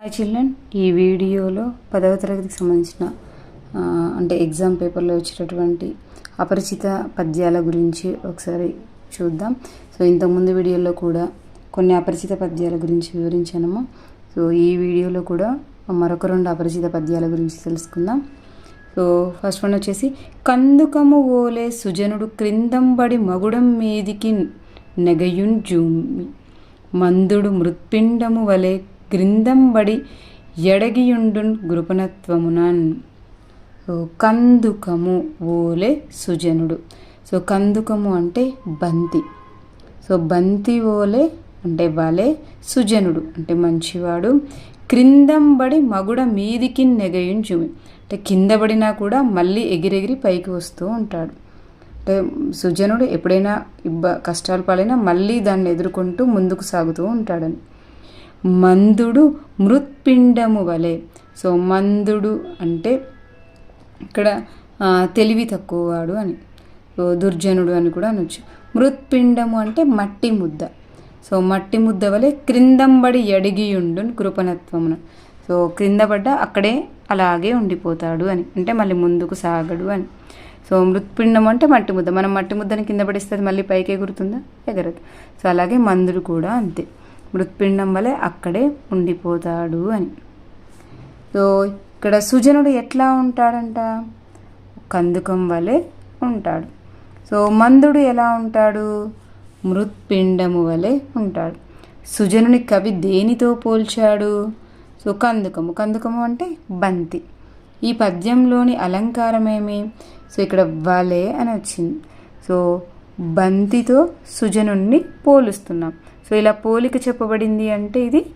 Hi children ఈ వీడియోలో పదవ తరగతికి సంబంధించిన అంటే ఎగ్జామ్ పేపర్లో వచ్చేటటువంటి అపరిచిత పద్యాల గురించి ఒకసారి చూద్దాం. సో ఇంతకుముందు వీడియోలో కూడా కొన్ని అపరిచిత పద్యాల గురించి వివరించాము. సో ఈ వీడియోలో కూడా మరొక రెండు అపరిచిత పద్యాల గురించి తెలుసుకుందాం. సో ఫస్ట్ వన్ వచ్చేసి కందుకము ఓలే సుజనుడు క్రిందంబడి మగుడం మీదికి నెగయున్ జూమి మందుడు మృత్పిండము వలె క్రిందంబడి ఎడగియుండున్ గృపణత్వమునన్ సో కందుకము ఓలే సుజనుడు. సో కందుకము అంటే బంతి. సో బంతి ఓలే అంటే వలే సుజనుడు అంటే మంచివాడు. క్రిందంబడి మగుడ మీదికి నెగయుంచుమి అంటే కింద పడినా కూడా మళ్ళీ ఎగిరెగిరి పైకి వస్తూ ఉంటాడు. అంటే సుజనుడు ఎప్పుడైనా ఇబ్బ కష్టాలు పాలైనా మళ్ళీ దాన్ని ఎదుర్కొంటూ ముందుకు సాగుతూ ఉంటాడని. మందుడు మృత్పిండము వలె. సో మందుడు అంటే ఇక్కడ తెలివి తెలివి తక్కువవాడు అని. సో దుర్జనుడు అని కూడా అనొచ్చు. మృత్పిండము అంటే మట్టి ముద్ద. సో మట్టి ముద్ద వలె క్రిందంబడి ఎడిగియుండు కృపణత్వమున. సో క్రింద పడ్డ అక్కడే అలాగే ఉండిపోతాడు అని. అంటే మళ్ళీ ముందుకు సాగడు అని. సో మృత్పిండం అంటే మట్టి ముద్ద. మనం మట్టి ముద్దని కింద పడిస్తే మళ్ళీ పైకి ఎగురుతుందా ఎగరదు. సో అలాగే మందుడు కూడా అంతే. మృత్పిండం వలె అక్కడే ఉండిపోతాడు అని. సో ఇక్కడ సుజనుడు ఎట్లా ఉంటాడంట? కందుకం వలె ఉంటాడు. సో మందుడు ఎలా ఉంటాడు? మృత్పిండము వలె ఉంటాడు. సుజనుని కవి దేనితో పోల్చాడు? సో కందుకము. కందుకము అంటే బంతి. ఈ పద్యంలోని అలంకారమేమి సో ఇక్కడ వలె అని వచ్చింది. సో బంతితో సుజనుణ్ణి పోలుస్తున్నాం. సో ఇలా పోలిక చెప్పబడింది అంటే ఇది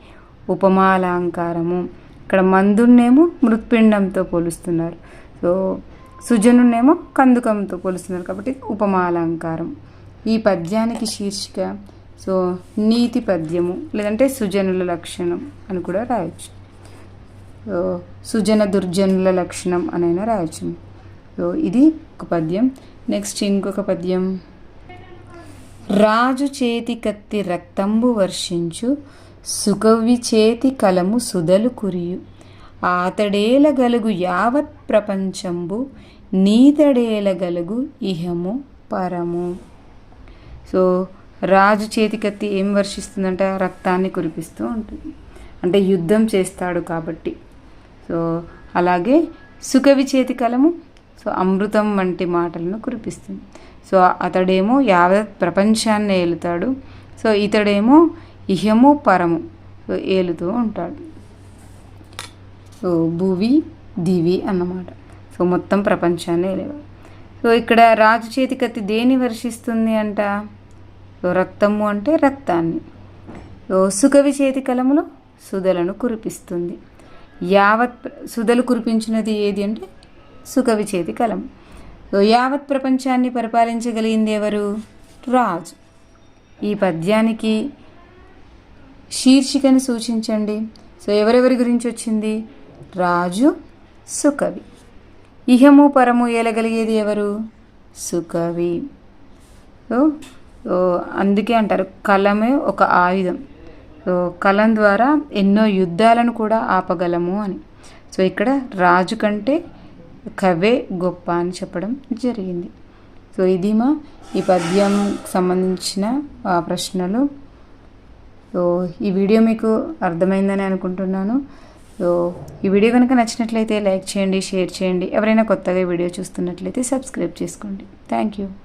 ఉపమాలంకారము. ఇక్కడ మందున్నేమో మృత్పిండంతో పోలుస్తున్నారు. సో సుజనున్నేమో కందుకంతో పోలుస్తున్నారు కాబట్టి ఉపమాలంకారం. ఈ పద్యానికి శీర్షిక సో నీతి పద్యము లేదంటే సుజనుల లక్షణం అని కూడా రాయొచ్చు. సో సుజన దుర్జనుల లక్షణం అనైనా రాయొచ్చు. సో ఇది ఒక పద్యం. నెక్స్ట్ ఇంకొక పద్యం. రాజు చేతి కత్తి రక్తంబు వర్షించు సుకవి చేతి కలము సుదలు కురియు. ఆతడేల గలుగు యావత్ ప్రపంచంబు నీతడేల గలుగు ఇహము పరము. సో రాజు చేతి కత్తి ఏం వర్షిస్తుందంట? రక్తాన్ని కురిపిస్తూ ఉంటుంది. అంటే యుద్ధం చేస్తాడు కాబట్టి. సో అలాగే సుకవి చేతి కలము సో అమృతం వంటి మాటలను కురిపిస్తుంది. సో అతడేమో యావత్ ప్రపంచాన్ని ఏలుతాడు. సో ఇతడేమో ఇహము పరము సో ఏలుతూ ఉంటాడు. సో భువి దివి అన్నమాట. సో మొత్తం ప్రపంచాన్ని ఏలేవాడు. సో ఇక్కడ రాజు చేతి కత్తి దేని వర్షిస్తుంది అంట? సో రక్తము అంటే రక్తాన్ని. సో సుకవి చేతి కలములో సుధలను కురిపిస్తుంది. యావత్ సుధలు కురిపించినది ఏది అంటే సుకవి చేతి కలం. యావత్ ప్రపంచాన్ని పరిపాలించగలిగింది ఎవరు? రాజు. ఈ పద్యానికి శీర్షికను సూచించండి. సో ఎవరెవరి గురించి వచ్చింది? రాజు సుకవి. ఇహము పరము ఏలగలిగేది ఎవరు? సుకవి. ఓ అందుకే అంటారు కలమే ఒక ఆయుధం. సో కలం ద్వారా ఎన్నో యుద్ధాలను కూడా ఆపగలము అని. సో ఇక్కడ రాజు కంటే కవే గొప్ప అని చెప్పడం జరిగింది. సో ఇది మా ఈ పద్యం సంబంధించిన ఆ, ప్రశ్నలు. సో ఈ వీడియో మీకు అర్థమైందని అనుకుంటున్నాను. సో ఈ వీడియో కనుక నచ్చినట్లయితే లైక్ చేయండి షేర్ చేయండి. ఎవరైనా కొత్తగా వీడియో చూస్తున్నట్లయితే సబ్స్క్రైబ్ చేసుకోండి. Thank you.